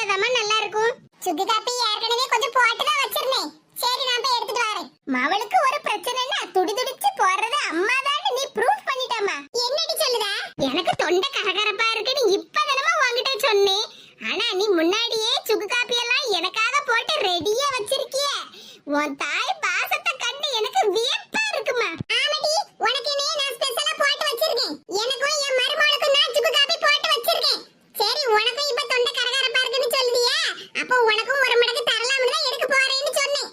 மடக்கு நல்லா இருக்கும். சுக்கு காப்பி ஏற்கனவே கொஞ்சம் போட்டு தான் வச்சிருந்தேன். சரி நான் போய் எடுத்துட்டு வரேன். மவளுக்கு ஒரு பிரச்சனைன்னா துடி துடிச்சு போறது அம்மா நீ ப்ரூஃப் பண்ணிட்டாமா என்னடி சொல்லுதா எனக்கு தொண்டை கரகரப்பா இருக்குன்னு இப்பதானமா உன்கிட்ட சொன்னேன் ஆனா நீ முன்னாடியே சுக்கு காப்பி எல்லாம் எனக்காக போட்டு ரெடியா வச்சிருக்கிய உன் தாய் பாசத்தை கண்டு எனக்கு வியப்பா இருக்குமா ஆமாடி உனக்கு என்ன நான் ஸ்பெஷலா போட்டு வச்சிருக்கேன் எனக்கும் என் மருமகளுக்கும் நான் சுக்கு காப்பி போட்டு வச்சிருக்கேன் சரி உனக்கும் இப்ப தொண்டை கரகரப்பா இருக்குன்னு சொல்லுதியா அப்போ உனக்கும் ஒரு மடக்கு தரலாம்னு தான் எடுக்க போறேன்னு சொன்னேன்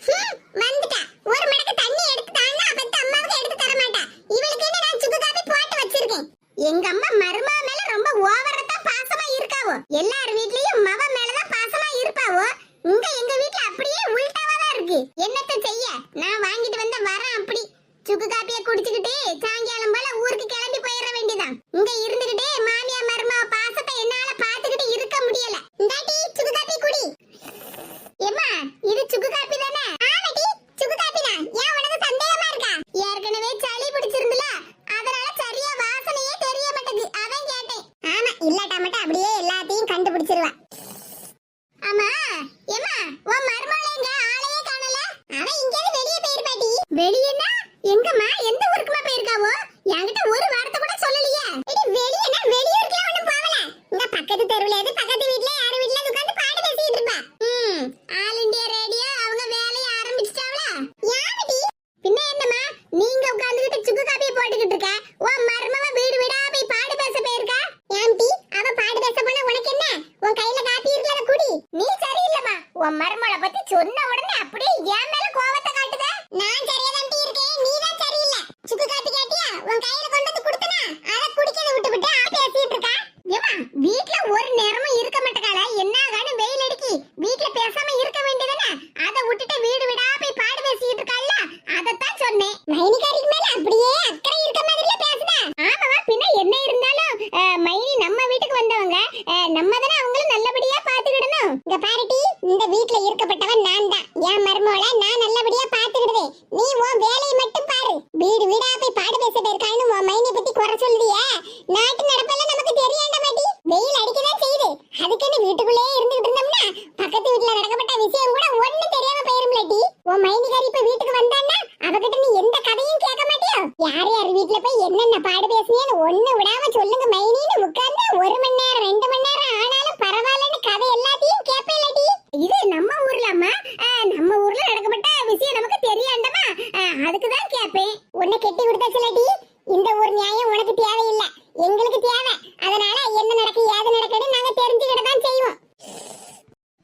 ஹம், வந்துட்டா ஒரு மடக்கு தண்ணி எடுத்து தாங்க அப்பத்த அம்மாவுக்கு எடுத்து தர மாட்டா இவளுக்கு என்ன நான் சுக்கு காப்பி போட்டு வச்சிருக்கேன் எங்க அம்மா மருமா மேல ரொம்ப ஓவரா தான் பாசமா இருக்காவோ எல்லார் வீட்லயும் மவ மேல தான் பாசமா இருப்பாவோ இங்க எங்க வீட்ல அப்படியே உல்டாவா தான் இருக்கு என்னத்த செய்ய? நான் வாங்கிட்டு வந்த வரேன் அப்படி. சுக்கு காப்பிய குடிச்சுக்கிட்டு சாயங்காலம் போல ஊருக்கு கிளம்பி போயிட வேண்டியதான் இங்க இருந்துகிட்டே மாமியா மருமா பாசத்தை என்னால பாத்துக்கிட்டு இருக்க முடியல. இந்தாட்டி சுக்கு காப்பி குடி ஏம்மா இது சுக்கு காப்பி தானே ஆமாடி சுக்கு காப்பி தான் ஏன் உனக்கு சந்தேகமா இருக்கா ஏற்கனவே சளி பிடிச்சிருந்துல அதனால சரியா வாசனையே தெரிய மாட்டேங்குது அதான் கேட்டேன் ஆமா இல்லாட்டா மட்டும் அப்படியே எல்லாத்தையும் கண்டுபிடிச்சிருவா ஆமா ஏம்மா உன் மருமகளை எங்க ஆளையே காணல அவ இங்கேயிருந்து வெளியே போயிருப்பாடி வெளியேனா எங்கம்மா எந்த ஊருக்குமா போயிருக்காவோ என்கிட்ட ஒரு வார்த்தை கூட சொல்லலையே எடி வெளியேனா வெளியூருக்குலாம் ஒண்ணும் போகல இங்க பக்கத்து தெருவுல எது பக்கத்து வீட்ல யார் வீட்ல உட்கார்ந்து பாட்டு பேசிட்டு இருப்பா ம் ஆல் இந்தியா ரேடியோ அவங்க வேலைய ஆரம்பிச்சிட்டாவளா யாரடி பின்ன என்னம்மா நீங்க உட்கார்ந்துகிட்டு சுக்கு காப்பியை போட்டுக்கிட்டு இருக்க உன் மருமவ வீடு வீடா போய் பாடு பேச போயிருக்கா ஏன்டி அவ பாடு பேச போனா உனக்கு என்ன உன் கையில காப்பி இருக்குல அதை குடி நீ சரியில்லம்மா உன் மருமகளை பத்தி சொன்ன உடனே அப்படியே என் மேல கோவத்தை காட்டுத நான் சரியா தான் இருக்கேன் நீ தான் சரியில்லை சுக்கு காப்பி கேட்டியா உன் கையில கொண்டு வந்து கொடுத்தனா அதை குடிக்கிறத விட்டு விட்டு ஆ பேசிட்டு இருக்கா ஏமா வீட்ல ஒரு நேரமும் இருக்க மாட்டேக்கால என்ன காணு வெயில் அடிக்கி வீட்ல பேசாம இருக்க வேண்டியதானே அதை விட்டுட்டு வீடு வீடா போய் பாடு பேசிட்டு இருக்கால அதத்தான் சொன்னேன் மைனிகாரிக்கு மேல அப்படியே அக்கறை இருக்க மாதிரியே பேசுதா ஆமாவா பின்ன என்ன இருந்தாலும் அஹ், மைனி நம்ம வீட்டுக்கு வந்தவங்க அஹ், நம்ம தானே அவங்களும் நல்லபடியா பாத்துக்கிடணும் இங்க பாருட்டி இந்த வீட்ல இருக்கப்பட்டவன் நான் தான் என் மருமகளை நான் நல்லபடியா பாத்துக்கிடுவேன் நீ உன் வேலையை மட்டும் பாரு வீடு வீடா போய் பாடு பேச போயிருக்கான்னு உன் மைனி பத்தி குறை சொல்லுதியே நாட்டு நடப்பெல்லாம் நமக்கு தெரியாண்ட மாட்டி வெயில் அடிக்கதான் செய்யுது. அதுக்குன்னு வீட்டுக்குள்ளே இருந்துகிட்டு இருந்தோம்னா பக்கத்து வீட்டுல நடக்கப்பட்ட விஷயம் கூட ஒண்ணு தெரியாம போயிரும்லடி உன் மைனிகாரி இப்ப வீட்டுக்கு வந்தான்னா அவகிட்ட நீ எந்த கதையும் கேட்க மாட்டியோ? யார் யார் வீட்டுல போய் என்னென்ன பாடு பேசுனேன்னு ஒண்ணு விடாம சொல்லுங்க மைனின்னு உட்கார்ந்து ஒரு மணி நேரம் ரெண்டு மணி நேரம் ஆனாலும் பரவாயில்லன்னு கதை எல்லாத்தையும் கேட்பேலடி இது நம்ம ஊர்ல அம்மா நம்ம ஊர்ல நடக்கப்பட்ட விஷயம் நமக்கு தெரியாண்டமா? அதுக்குதான் கேட்பேன். உன்னை கெட்டி கொடுத்தாச்சுலடி இந்த ஒரு நியாயம் உனக்கு தேவையில்லை எங்களுக்கு தேவை அதனால என்ன நடக்கு ஏது நடக்குன்னு நாங்க தெரிஞ்சுக்கிட்டு தான் செய்வோம்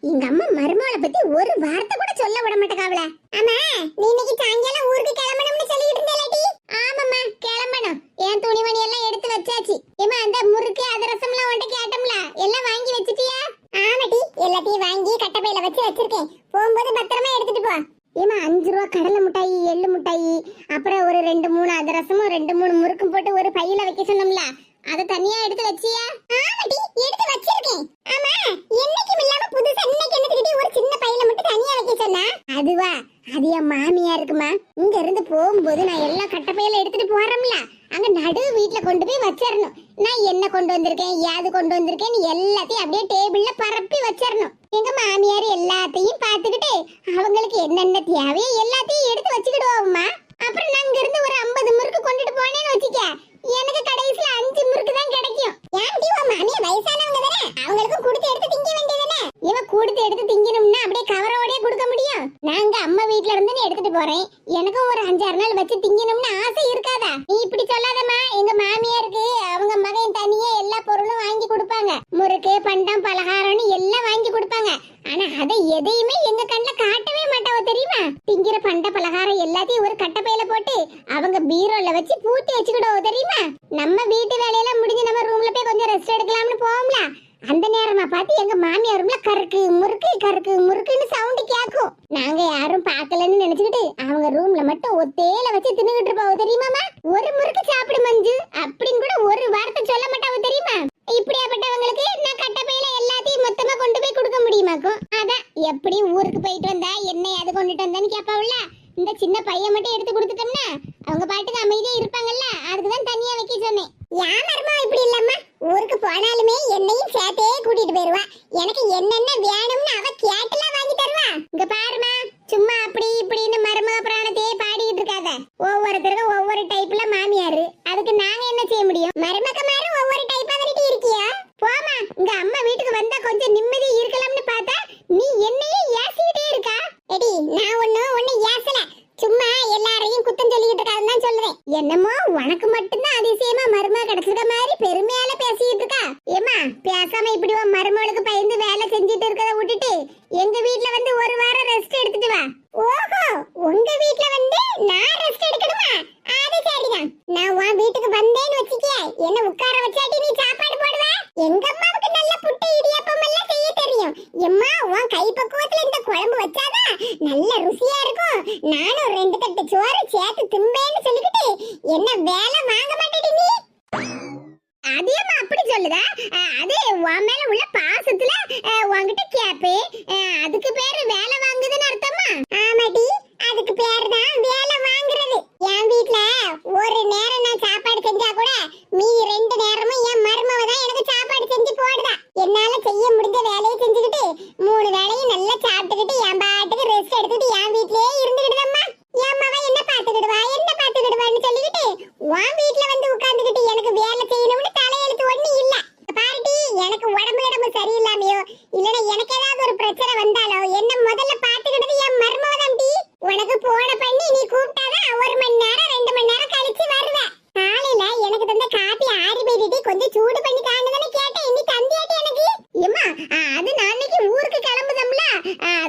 எங்க அம்மா மருமகளை பத்தி ஒரு வார்த்தை கூட சொல்ல விட மாட்டேக்காவல ஆமா நீ இன்னைக்கு சாயங்காலம் ஊருக்கு கிளம்பணும்னு சொல்லிட்டு இருந்தேலடி ஆமாம்மா கிளம்பணும் என் துணிமணி எல்லாம் எடுத்து வச்சாச்சு ஏமா அந்த முறுக்கு அதிரசம்லாம் உன்கிட்ட கேட்டோம்ல? எல்லாம் வாங்கி வச்சிட்டியா? ஆமாடி எல்லாத்தையும் வாங்கி கட்டப்பையில வச்சு வச்சிருக்கேன். போகும்போது பத்திரமா எடுத்துட்டு போ. ஏமா அஞ்சு ரூபா கடலை மிட்டாயி எள்ளு மிட்டாயி அப்புறம் ஒரு ரெண்டு மூணு அதிரசமும் ரெண்டு மூணு முறுக்கும் போட்டு ஒரு பையில வைக்க சொன்னோம்ல. அதை தனியா எடுத்து வச்சியா? ஆமாடி எடுத்து வச்சிருக்கேன். ஆமா என்னைக்கும் இல்லாம புதுசா இன்னைக்கு என்னத்துக்கிட்டே ஒரு சின்ன பையில மட்டும் தனியா வைக்க சொன்னா? அதுவா அது என் மாமியா இருக்குமா இங்க இருந்து போகும்போது நான் எல்லாம் கட்டப்பையில எடுத்துட்டு போறோம்ல. அங்க நடு வீட்ல கொண்டு போய் வச்சிடணும் நான் என்ன கொண்டு வந்திருக்கேன் யாது கொண்டு வந்திருக்கேன் எல்லாத்தையும் அப்படியே டேபிள்ல பரப்பி வச்சிடணும் எங்க மாமியார் எல்லாத்தையும் பார்த்துக்கிட்டு அவங்களுக்கு என்னென்ன தேவையோ எல்லாத்தையும் எடுத்து வச்சுக்கிடுவோம்மா. அப்புறம் நான் இங்க இருந்து ஒரு ஐம்பது முறுக்கு கொண்டுட்டு போனேன்னு வச்சுக்க எனக்கு கடைசியில அஞ்சு முறுக்கு தான் கிடைக்கும். ஏன்டி உன் மாமியா வயசானவங்க தானே? அவங்களுக்கும் கொடுத்து எடுத்து திங்க வேண்டியதானே இவன் கொடுத்து எடுத்து திங்கணும்னா அப்படியே கவரோட கொடுக்க முடியும் நாங்க அம்மா வீட்ல இருந்து எடுத்துட்டு போறேன். எனக்கும் ஒரு அஞ்சாறு நாள் வச்சு திங்கணும்னு ஆசை இருக்காதா? நீ இப்படி சொல்லாதம்மா. எங்க மாமியாருக்கு அவங்க மகன் தனியே எல்லா பொருளும் வாங்கி கொடுப்பாங்க. முறுக்கு பண்டம் பலகாரம்னு எல்லாம் வாங்கி கொடுப்பாங்க. ஆனா அதை எதையுமே எங்க கண்ணுல காட்டவே மாட்டாவோ தெரியுமா? திங்கிற பண்ட பலகாரம் எல்லாத்தையும் ஒரு கட்டப்பையில போட்டு அவங்க பீரோல வச்சு பூட்டி வச்சுக்கிடுவோம் தெரியுமா? நம்ம வீட்டு வேலையெல்லாம் முடிஞ்சு நம்ம ரூம்ல போய் கொஞ்சம் ரெஸ்ட் எடுக்கலாம்னு போவோம்ல. அந்த நேரமா பார்த்து எங்க மாமியார் கருக்கு முறுக்கு கருக்கு முறுக்குன்னு சவுண்ட் கேட்கும் நாங்க யாரும் பார்க்கலன்னு நினைச்சுக்கிட்டு அவங்க ரூம்ல மட்டும் ஒத்தேல வச்சு தின்னுகிட்டு இருப்பாவோ தெரியுமாமா ஒரு முறுக்கு சாப்பிடு மஞ்சு. அப்படின்னு கூட ஒரு வார்த்தை சொல்ல மாட்டாவோ தெரியுமா? இப்படியாப்பட்டவங்களுக்கு நான் கட்டப்பையில எல்லாத்தையும் மொத்தமா கொண்டு போய் கொடுக்க முடியுமாக்கும்? அதான் எப்படி ஊருக்கு போயிட்டு வந்தா என்ன அது கொண்டுட்டு வந்தான்னு கேப்பாவுல இந்த சின்ன பையன் மட்டும் எடுத்து கொடுத்துட்டோம்னா அவங்க பாட்டுக்கு அமைதியா இருப்பாங்கல்ல? அதுக்குதான் தனியா வைக்க சொன்னேன். ஏன் மருமா இப்படி இல்லம்மா? ஊருக்கு போனாலுமே என்னையும் சேர்த்தே கூட்டிட்டு போயிருவா. எனக்கு என்னென்ன வேணும்னு அவ கேட்டுலாம் வாங்கி தருவா. இங்க பாருமா சும்மா அப்படி இப்படின்னு மருமக பிராணத்தையே பாடிட்டு இருக்காத. ஒவ்வொருத்தருக்கும் ஒவ்வொரு டைப்ல மாமியாரு. அதுக்கு நாங்க என்ன செய்ய முடியும்? மருமக மாதிரி ஒவ்வொரு டைப்பா வந்துட்டு இருக்கியா? போமா இங்க அம்மா வீட்டுக்கு வந்தா கொஞ்சம் நிம்மதி இருக்கலாம்னு பார்த்தா நீ என்னையே ஏசிக்கிட்டே இருக்கா எடி நான் ஒண்ணு ஒண்ணு ஏசல சும்மா எல்லாரையும் குத்தம் சொல்லிட்டு இருக்காதுன்னு தான் சொல்லுவேன் என்னமோ உனக்கு மட்டும்தான் அதிசயமா மருமக கிடைச்சிருக்க மாதிரி பெருமையால பேசிட்டு இருக்கா ஏமா பேசாம இப்படி உன் மருமகளுக்கு பயந்து வேலை செஞ்சுட்டு இருக்கத விட்டுட்டு எங்க வீட்ல வந்து ஒரு வாரம் ரெஸ்ட் எடுத்துட்டு வா ஓஹோ உங்க வீட்ல வந்து நான் ரெஸ்ட் எடுக்கணுமா அது சரிதான் நான் உன் வீட்டுக்கு வந்தேன்னு வச்சுக்க என்ன உட்கார வச்சாட்டி நீ சாப்பாடு போடுவ எங்க அம்மாவுக்கு நல்ல புட்டு இடியாப்பம் எல்லாம் செய்ய தெரியும் எம்மா உன் கை பக்குவத்துல இந்த குழம்பு வச்சாதான் நல்ல ருசியா இருக்கும் நானும் ரெண்டு தட்டு சோறு சேர்த்து திம்பேன்னு சொல்லிக்கிட்டு என்ன வேலை வாங்க மாட்டேடி நீ அதிகமா அப்படி சொல்லுதா அஹ் அது உன் மேல உள்ள பாசத்துல உன்கிட்ட கேப்பே. அதுக்கு பேரு வேலை வாங்குதுன்னு அர்த்தமா? ஆமாடி அதுக்கு பேரு தான் வேலை வாங்குறது என் வீட்ல ஒரு நேரம் நான் சாப்பாடு செஞ்சா கூட மீ ரெண்டு நேரமும் என் மருமவ தான் எனக்கு சாப்பாடு செஞ்சு போடுதா என்னால செய்ய முடிஞ்ச வேலையை செஞ்சுக்கிட்டு மூணு வேலையும் நல்லா சாப்பிட்டுக்கிட்டு என் பாட்டுக்கு ரெஸ்ட் எடுத்துட்டு என் வீட்லயே இருந்துக்கிட்டுதம்மா என் மவ என்ன பாத்துக்கிடுவா என்ன பாத்துக்கிடுவான்னு சொல்லிக்கிட்டு உன் வீட்ல வந்து உட்கார்ந்துகிட்டு எனக்கு வேலை செய்யணும்னு தலையெழுத்து ஒண்ணு இல்ல பாருடி எனக்கு உடம்பு இடம்பு சரியில்லாமையோ இல்லனா எனக்கு ஏதாவது ஒரு பிரச்சனை வந்தாலோ என்ன முதல்ல பாத்துக்கிட்டது என் மர்மவதம் டி உனக்கு போன பண்ணி நீ கூப்பிட்டாதான் ஒரு மணி நேரம் ரெண்டு மணி நேரம் கழிச்சு வருவ காலையில எனக்கு தந்த காப்பி ஆறி போயிட்டு கொஞ்சம் சூடு பண்ணி தாண்டுதானே கேட்டேன் இனி தந்தியாட்டி எனக்கு ஏமா அது நான் அன்னைக்கு ஊருக்கு கிளம்புதம்ல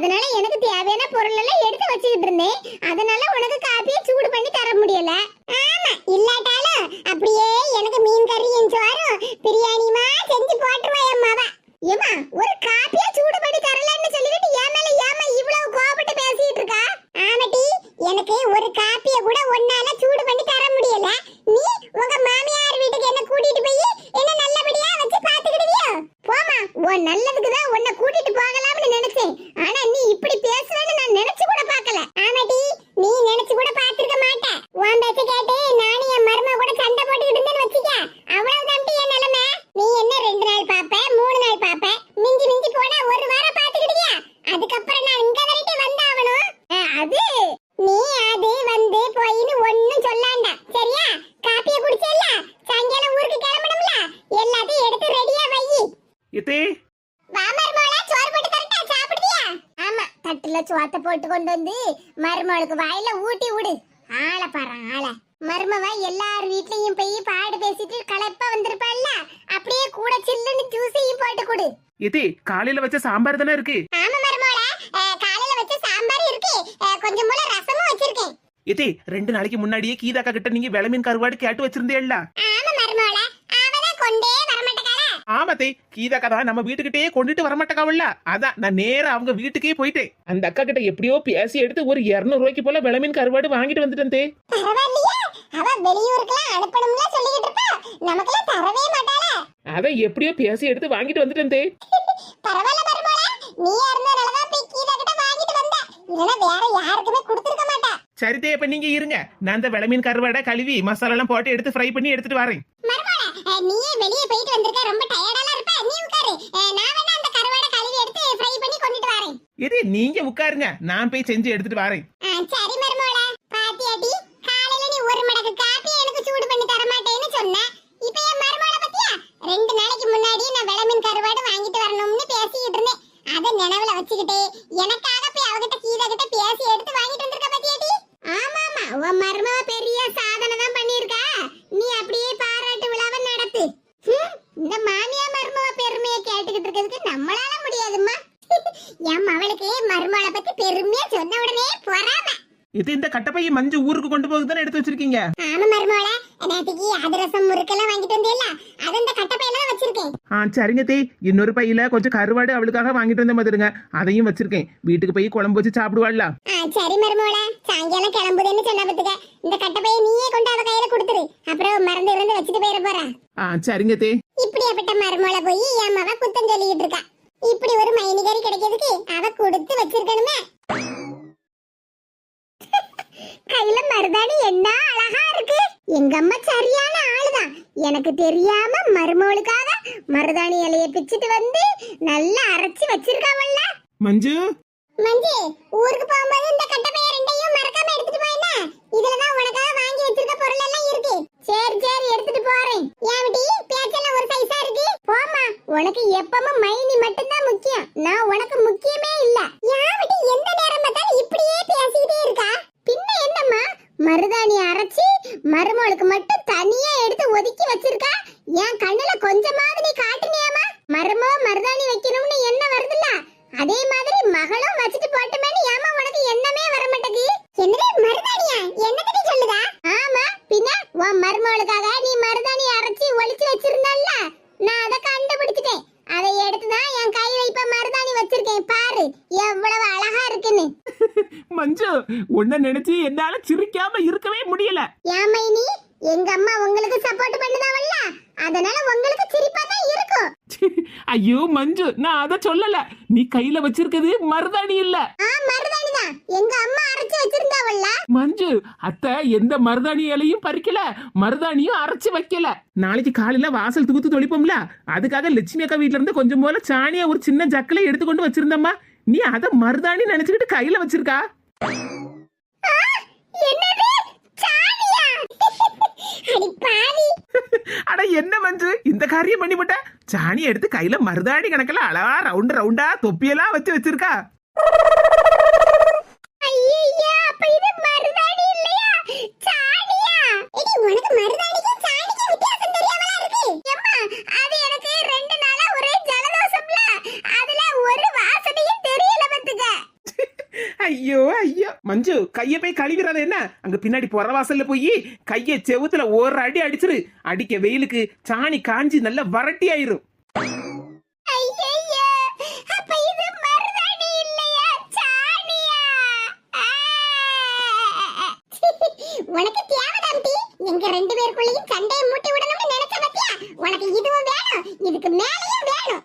அதனால எனக்கு தேவையான பொருள் எல்லாம் எடுத்து வச்சுக்கிட்டு இருந்தேன் அதனால உனக்கு காப்பியை சூடு பண்ணி தர முடியல ஆமா இல்லாட்டாலும் அப்படியே எனக்கு மீன் கறியும் சோறும் பிரியாணியுமா செஞ்சு போட்டுருவா என் மாவா ஏமா ஒரு காப்பியா சூடு பண்ணி தரலன்னு சொல்லிட்டு என் மேல ஏமா இவ்வளவு கோபப்பட்டு பேசிட்டு இருக்கா ஆமாட்டி எனக்கு ஒரு காப்பிய கூட ஒன்னால சூடு பண்ணி தர முடியல நீ உங்க மாமியார் வீட்டுக்கு என்ன கூட்டிட்டு போய் என்ன நல்லபடியா வச்சு பாத்துக்கிடுவியோ போமா உன் நல்லதுக்கு தான் உன்னை கூட்டிட்டு போகலாம்னு நினைச்சேன் ஆனா நீ இப்படி பேசுவேன்னு நான் நினைச்சு கூட பார்க்கல ஆமாடி நீ நினைச்சு கூட பார்த்திருக்க மாட்ட உன் பேச்ச கேட்டு நானும் என் மருமக கூட சண்டை போட்டுக்கிட்டு இருந்தேன்னு வச்சுக்க அவ்வளவுதான் என் நிலைமை நீ என்ன ரெண்டு நாள் பாப்ப மூணு நாள் பாப்ப மிஞ்சி மிஞ்சி போனா ஒரு வாரம் பாத்துக்கிடுவியா அதுக்கப்புறம் நான் இங்க வரைக்கும் வந்தாகணும் அஹ், அது நீ அது வந்து போயின்னு ஒண்ணும் சொல்லாண்ட சரியா காப்பிய குடிச்சல்ல சாயங்காலம் ஊருக்கு கிளம்பணும்ல எல்லாத்தையும் எடுத்து ரெடியா வை எத்தே வா மருமகளா சோறு போட்டு தரட்டா சாப்பிடுவியா ஆமா தட்டுல சோத்த போட்டு கொண்டு வந்து மருமகளுக்கு வாயில ஊட்டி விடு. ஆளை பாரு ஆளை. மருமவ எல்லார் வீட்லயும் போய் பாடு பேசிட்டு களைப்பா வந்திருப்பாள்ல. அப்படியே கூட சில்லுன்னு ஜூஸையும் போட்டு கொடு. எத்தே காலையில வச்ச சாம்பார் தானே இருக்கு? ஆமா மருமகளா காலையில வச்ச சாம்பார் இருக்கு. கொஞ்சம் போல ரசமும் வச்சிருக்கேன். எத்தே ரெண்டு நாளைக்கு முன்னாடியே கீதாக்கா கிட்ட நீங்க விளமீன் கருவாடு கேட்டு வச்சிருந்தேல்ல ஆமா மருமகளா அவதான் கொண்டே வரமாட்டேக்காரா ஆமாத்தே கீதாக்கா தான் நம்ம வீட்டுக்கிட்டே கொண்டுட்டு வரமாட்டேக்காவல்ல அதான் நான் நேரா அவங்க வீட்டுக்கே போயிட்டேன். அந்த அக்கா கிட்ட எப்படியோ பேசி எடுத்து ஒரு 200 ரூபாய்க்கு போல விளமீன் கருவாடு வாங்கிட்டு வந்துட்டேன் தே. அவ வெளியூருக்குலாம் அனுப்பணும்ல சொல்லிக்கிட்டு இருப்பா. நமக்கெல்லாம் தரவே மாட்டாளா? அதை எப்படியோ பேசி எடுத்து வாங்கிட்டு வந்துட்டேன் தே. பரவாயில்ல மருமகளா. நீயா இருந்தனாலதான் போய் கீதா கிட்ட வாங்கிட்டு வந்த. இல்லனா வேற யாருக்குமே கொடுத்திருக்க மாட்டா. சரிதே இப்ப நீங்க இருங்க. நான் அந்த விளமீன் கருவாடை கழுவி மசாலா எல்லாம் போட்டு எடுத்து ஃப்ரை பண்ணி எடுத்துட்டு வரேன். நீயே வெளியே போயிட்டு வந்திருக்க ரொம்ப டயர்டாலாம் இருப்ப. நீ உட்காரு. நான் வேணா அந்த கருவாடை கழுவி எடுத்து ஃப்ரை பண்ணி கொண்டுட்டு வரேன். இது நீங்க உட்காருங்க. நான் போய் செஞ்சு எடுத்துட்டு வரேன். சரி மருமகளா பாத்தியாடி? காலையில நீ ஒரு மடக்கு காப்பி எனக்கு சூடு பண்ணி தர மாட்டேன்னு சொன்ன. இப்போ என் மருமகளை பத்தியா? ரெண்டு நாளைக்கு முன்னாடி நான் விளமீன் கருவாடு வாங்கிட்டு வரணும்னு பேசிக்கிட்டு இருந்தேன். அதை நினைவுல வச்சுக்கிட்டு எனக்காக போய் அவகிட்ட கீதா கிட்ட பேசி எடுத்து வாங்கிட்டு வந்திருக்க பத்தியாடி? ஆமா ஆமா உன் மருமக பெரிய சாதனை தான் பண்ணியிருக்கா நீ அப்படியே பாராட்டு விழாவை நடத்து ஹம், இந்த மாமியா மருமக பெருமையை கேட்டுக்கிட்டு இருக்கிறதுக்கு நம்மளால முடியாதும்மா என் மவளுக்கு மருமகளை பத்தி பெருமையா சொன்ன உடனே பொறாம இது இந்த கட்டப்பைய மஞ்சு ஊருக்கு கொண்டு போகுது தானே எடுத்து வச்சிருக்கீங்க. ஆமா மருமகள நேற்றுக்கு அதிரசம் முறுக்கெல்லாம் வாங்கிட்டு வந்தேல்ல? அது இந்த கட்டப்பையில தான் வச்சிருக்கேன். ஆ சரிங்க தே. இன்னொரு பையில கொஞ்சம் கருவாடு அவளுக்காக வாங்கிட்டு வந்த மாதிரிங்க. அதையும் வச்சிருக்கேன். வீட்டுக்கு போய் குழம்பு வச்சு சாப்பிடுவாள்ல. சரி மருமகள சாயங்காலம் கிளம்புதுன்னு சொன்ன பத்துக்க. இந்த கட்டப்பையை நீயே கொண்டு அவ கையில கொடுத்துரு. அப்புறம் மறந்து இருந்து வச்சுட்டு போயிட போறா. ஆ சரிங்க தே. இப்படியாப்பட்ட மருமகளை போய் என் மவ குத்தம் சொல்லிட்டு இருக்கா. இப்படி ஒரு மைனிகரி கிடைக்கிறதுக்கு அவ கொடுத்து வச்சிருக்கணுமே. கையில மருதாணி என்ன அழகா இருக்கு? எங்க அம்மா சரியான ஆளுதான். எனக்கு தெரியாம மருமகளுக்காக மருதாணி இலைய பிச்சிட்டு வந்து நல்லா அரைச்சு வச்சிருக்காவல்ல. மஞ்சு? மஞ்சு ஊருக்கு போகும்போது இந்த கட்டப்பைய ரெண்டையும் மறக்காம எடுத்துட்டு போயினா இதுலதான் உனக்காக வாங்கி வச்சிருக்க பொருள் எல்லாம் இருக்கு. சரி சரி எடுத்துட்டு போறேன். ஏன்டி பேச்செல்லாம் ஒரு சைஸா இருக்கு? போமா உனக்கு எப்பவும் மைனி மட்டும்தான் முக்கியம். நான் உனக்கு முக்கியமே இல்ல. யாவட்டி எந்த நேரம் பார்த்தாலும் இப்படியே பேசிக்கிட்டே இருக்கா பின்ன என்னம்மா மருதாணி அரைச்சி மருமகளுக்கு மட்டும் தனியா எடுத்து ஒதுக்கி வச்சிருக்கா என் கண்ணுல கொஞ்சமாவது நீ காட்டுனியாமா மருமோ மருதாணி வைக்கணும்னு என்ன வருதுல்ல அதே மாதிரி மகளும் வச்சுட்டு போட்டுமேனு ஏமா உனக்கு எண்ணமே வர மாட்டேங்குது என்னது மருதாணியா என்னது சொல்லுதா ஆமா பின்ன உன் மருமகளுக்காக நீ மருதாணி அரைச்சி ஒளிச்சு வச்சிருந்தல்ல நான் அதை கண்டுபிடிச்சிட்டேன் அதை எடுத்து தான் என் கையில இப்ப மருதாணி வச்சிருக்கேன் பாரு எவ்வளவு அழகா இருக்குன்னு மஞ்சு உன்னை நினைச்சு என்னால சிரிக்காம இருக்கவே முடியல. நீ எங்க அம்மா உங்களுக்கு சப்போர்ட் பண்ணுதாவல்ல அதனால உங்களுக்கு சிரிப்பா தான் இருக்கும். ஐயோ மஞ்சு நான் அத சொல்லல. நீ கையில வச்சிருக்கிறது மருதாணி இல்ல. ஆ மருதாணி தான். எங்க அம்மா அரைச்சு வச்சிருந்தாவல்ல? மஞ்சு அத்தை எந்த மருதாணி இலையும் பறிக்கல. மருதாணியும் அரைச்சு வைக்கல. நாளைக்கு காலையில வாசல் தூத்து தொளிப்போம்ல? அதுக்காக லட்சுமி அக்கா வீட்ல இருந்து கொஞ்சம் போல சாணியா ஒரு சின்ன ஜக்கலை எடுத்துக்கொண்டு வச்சிருந்தம்மா. நீ அத மருதாணி நினைச்சுக்கிட்டு கையில வச்சிருக்கா? அடி என்ன மஞ்சு? இந்த காரியம் பண்ணிவிட்ட? சாணி எடுத்து கையில மருதாணி கணக்குல அழகா ரவுண்ட் ரவுண்டா தொப்பியெல்லாம் வச்சு வச்சிருக்கா. ஐயோ மஞ்சு கையை போய் கழுவிறது என்ன? அங்க பின்னாடி புற வாசல்ல போய் கையை செவுத்துல ஒரு அடி அடிச்சிரு. அடிக்க வெயிலுக்கு சாணி காஞ்சி நல்லா வறட்டி ஆயிரும். ஐயையா அப்ப இது எங்க ரெண்டு பேருக்குள்ளேயும் சண்டையை மூட்டி விடணும்னு நினைச்ச பத்தியா? உனக்கு இதுவும் வேணும் இதுக்கு மேலேயும் வேணும்.